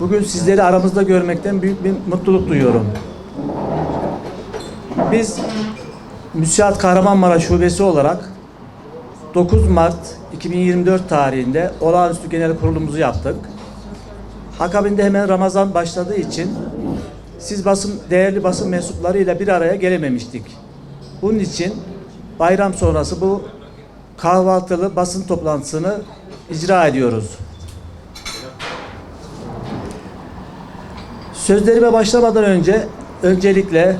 Bugün sizleri aramızda görmekten büyük bir mutluluk duyuyorum. Biz Müsiat Kahramanmaraş Şubesi olarak 9 Mart 2024 tarihinde olağanüstü genel kurulumuzu yaptık. Akabinde hemen Ramazan başladığı için siz basın değerli basın mensuplarıyla bir araya gelememiştik. Bunun için bayram sonrası bu kahvaltılı basın toplantısını icra ediyoruz. Sözlerime başlamadan önce öncelikle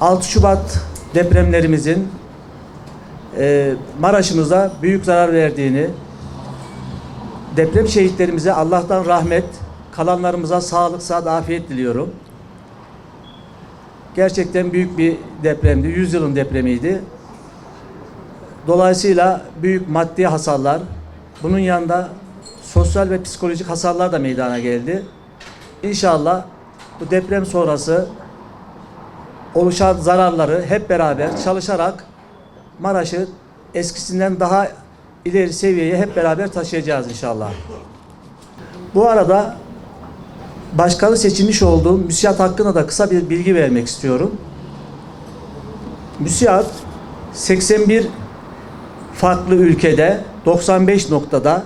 6 Şubat depremlerimizin e, Maraş'ımıza büyük zarar verdiğini, deprem şehitlerimize Allah'tan rahmet, kalanlarımıza sağlık, sıhhat, afiyet diliyorum. Gerçekten büyük bir depremdi. Yüzyılın depremiydi. Dolayısıyla büyük maddi hasarlar, bunun yanında sosyal ve psikolojik hasarlar da meydana geldi. İnşallah bu deprem sonrası oluşan zararları hep beraber çalışarak Maraş'ı eskisinden daha ileri seviyeye hep beraber taşıyacağız inşallah. Bu arada başkanı seçilmiş olduğum müsiyat hakkında da kısa bir bilgi vermek istiyorum. Müsiyat 81 farklı ülkede 95 noktada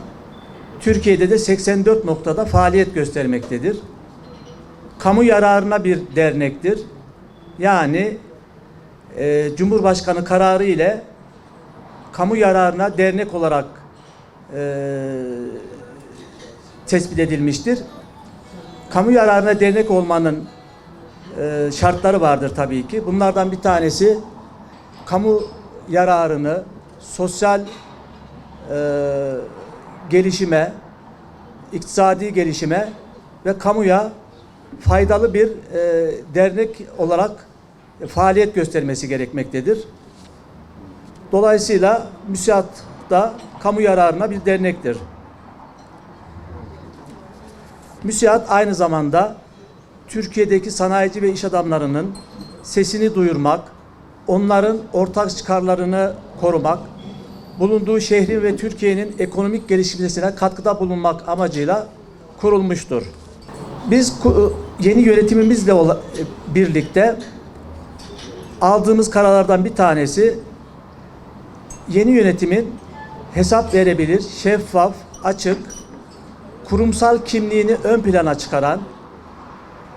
Türkiye'de de 84 noktada faaliyet göstermektedir. Kamu yararına bir dernektir. Yani e, Cumhurbaşkanı kararı ile kamu yararına dernek olarak e, tespit edilmiştir. Kamu yararına dernek olmanın e, şartları vardır tabii ki. Bunlardan bir tanesi kamu yararını sosyal e, gelişime, iktisadi gelişime ve kamuya faydalı bir e, dernek olarak faaliyet göstermesi gerekmektedir. Dolayısıyla müsiat da kamu yararına bir dernektir. Müsiat aynı zamanda Türkiye'deki sanayici ve iş adamlarının sesini duyurmak, onların ortak çıkarlarını korumak, bulunduğu şehrin ve Türkiye'nin ekonomik gelişmesine katkıda bulunmak amacıyla kurulmuştur. Biz ku- yeni yönetimimizle ola- birlikte aldığımız kararlardan bir tanesi yeni yönetimin hesap verebilir, şeffaf, açık, kurumsal kimliğini ön plana çıkaran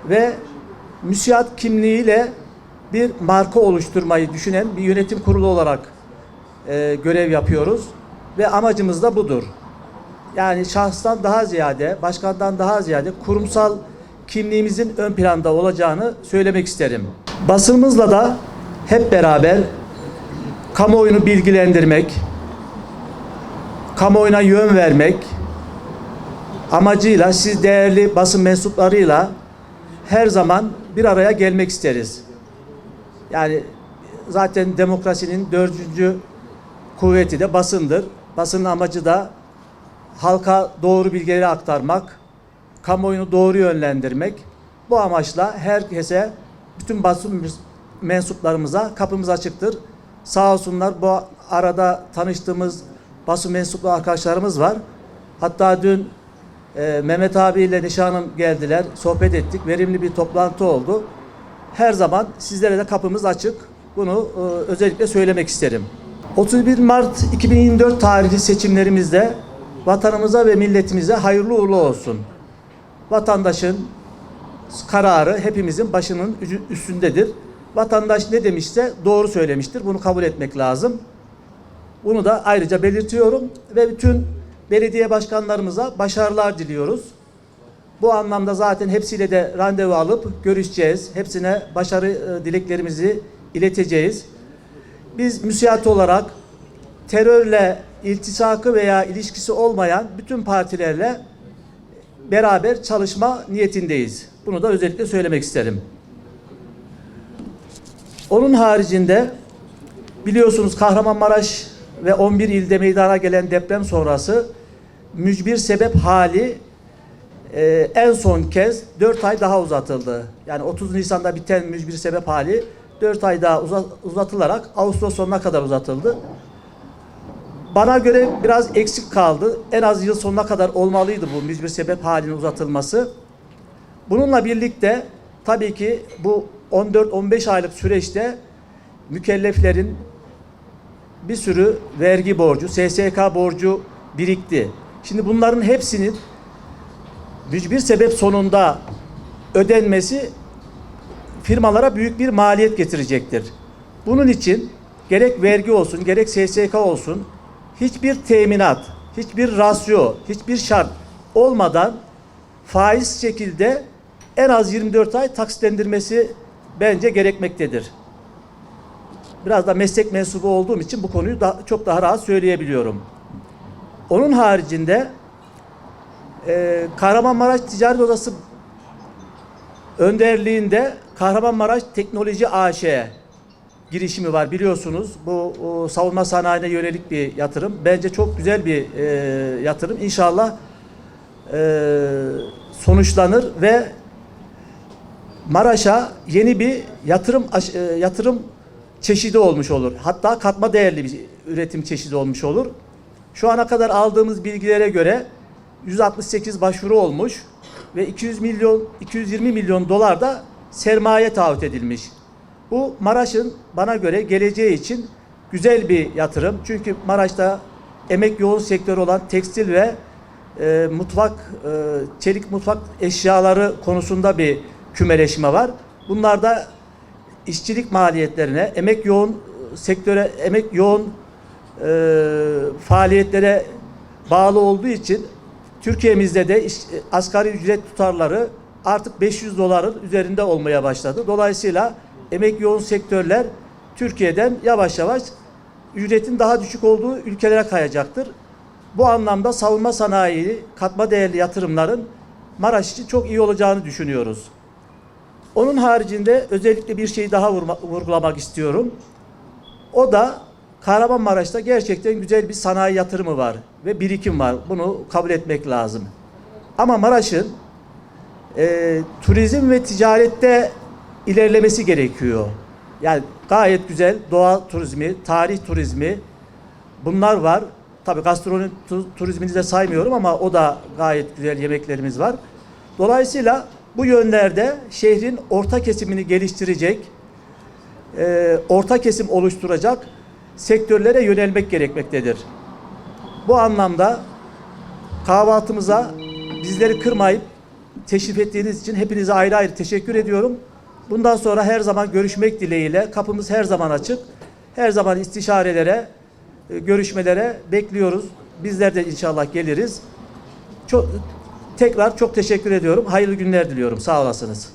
ve müsiat kimliğiyle bir marka oluşturmayı düşünen bir yönetim kurulu olarak e, görev yapıyoruz ve amacımız da budur. Yani şahstan daha ziyade, başkandan daha ziyade kurumsal kimliğimizin ön planda olacağını söylemek isterim. Basınımızla da hep beraber kamuoyunu bilgilendirmek, kamuoyuna yön vermek amacıyla siz değerli basın mensuplarıyla her zaman bir araya gelmek isteriz. Yani zaten demokrasinin dördüncü kuvveti de basındır. Basının amacı da halka doğru bilgileri aktarmak, kamuoyunu doğru yönlendirmek. Bu amaçla herkese, bütün basın mensuplarımıza kapımız açıktır. Sağ olsunlar bu arada tanıştığımız basın mensuplu arkadaşlarımız var. Hatta dün e, Mehmet abiyle Nişan Hanım geldiler, sohbet ettik. Verimli bir toplantı oldu. Her zaman sizlere de kapımız açık. Bunu e, özellikle söylemek isterim. 31 Mart 2024 tarihli seçimlerimizde vatanımıza ve milletimize hayırlı uğurlu olsun. Vatandaşın kararı hepimizin başının üstündedir. Vatandaş ne demişse doğru söylemiştir. Bunu kabul etmek lazım. Bunu da ayrıca belirtiyorum ve bütün belediye başkanlarımıza başarılar diliyoruz. Bu anlamda zaten hepsiyle de randevu alıp görüşeceğiz. Hepsine başarı e, dileklerimizi ileteceğiz. Biz müsiat olarak terörle iltisakı veya ilişkisi olmayan bütün partilerle beraber çalışma niyetindeyiz. Bunu da özellikle söylemek isterim. Onun haricinde biliyorsunuz Kahramanmaraş ve 11 ilde meydana gelen deprem sonrası mücbir sebep hali e, en son kez 4 ay daha uzatıldı. Yani 30 Nisan'da biten mücbir sebep hali 4 ay daha uza- uzatılarak Ağustos sonuna kadar uzatıldı. Bana göre biraz eksik kaldı. En az yıl sonuna kadar olmalıydı bu mücbir sebep halinin uzatılması. Bununla birlikte tabii ki bu 14-15 aylık süreçte mükelleflerin bir sürü vergi borcu, SSK borcu birikti. Şimdi bunların hepsinin bir sebep sonunda ödenmesi firmalara büyük bir maliyet getirecektir. Bunun için gerek vergi olsun, gerek SSK olsun hiçbir teminat, hiçbir rasyo, hiçbir şart olmadan faiz şekilde en az 24 ay taksitlendirmesi bence gerekmektedir. Biraz da meslek mensubu olduğum için bu konuyu da, çok daha rahat söyleyebiliyorum. Onun haricinde e, Kahramanmaraş Ticaret Odası önderliğinde Kahramanmaraş Teknoloji AŞ girişimi var biliyorsunuz. Bu o, savunma sanayine yönelik bir yatırım. Bence çok güzel bir e, yatırım. İnşallah e, sonuçlanır ve Maraş'a yeni bir yatırım e, yatırım çeşidi olmuş olur. Hatta katma değerli bir üretim çeşidi olmuş olur. Şu ana kadar aldığımız bilgilere göre 168 başvuru olmuş ve 200 milyon 220 milyon dolar da sermaye taahhüt edilmiş. Bu Maraş'ın bana göre geleceği için güzel bir yatırım. Çünkü Maraş'ta emek yoğun sektörü olan tekstil ve e, mutfak, e, çelik mutfak eşyaları konusunda bir kümeleşme var. Bunlarda işçilik maliyetlerine, emek yoğun e, sektöre, emek yoğun e, faaliyetlere bağlı olduğu için Türkiye'mizde de iş- asgari ücret tutarları artık 500 doların üzerinde olmaya başladı. Dolayısıyla emek yoğun sektörler Türkiye'den yavaş yavaş ücretin daha düşük olduğu ülkelere kayacaktır. Bu anlamda savunma sanayi, katma değerli yatırımların Maraş için çok iyi olacağını düşünüyoruz. Onun haricinde özellikle bir şey daha vurma- vurgulamak istiyorum. O da Kahramanmaraş'ta gerçekten güzel bir sanayi yatırımı var ve birikim var. Bunu kabul etmek lazım. Ama Maraş'ın e, turizm ve ticarette ilerlemesi gerekiyor. Yani gayet güzel doğa turizmi, tarih turizmi bunlar var. Tabii gastronomi tu- turizmini de saymıyorum ama o da gayet güzel yemeklerimiz var. Dolayısıyla bu yönlerde şehrin orta kesimini geliştirecek, e, orta kesim oluşturacak sektörlere yönelmek gerekmektedir. Bu anlamda kahvaltımıza bizleri kırmayıp teşrif ettiğiniz için hepinize ayrı ayrı teşekkür ediyorum. Bundan sonra her zaman görüşmek dileğiyle kapımız her zaman açık. Her zaman istişarelere, e, görüşmelere bekliyoruz. Bizler de inşallah geliriz. Çok tekrar çok teşekkür ediyorum. Hayırlı günler diliyorum. Sağ olasınız.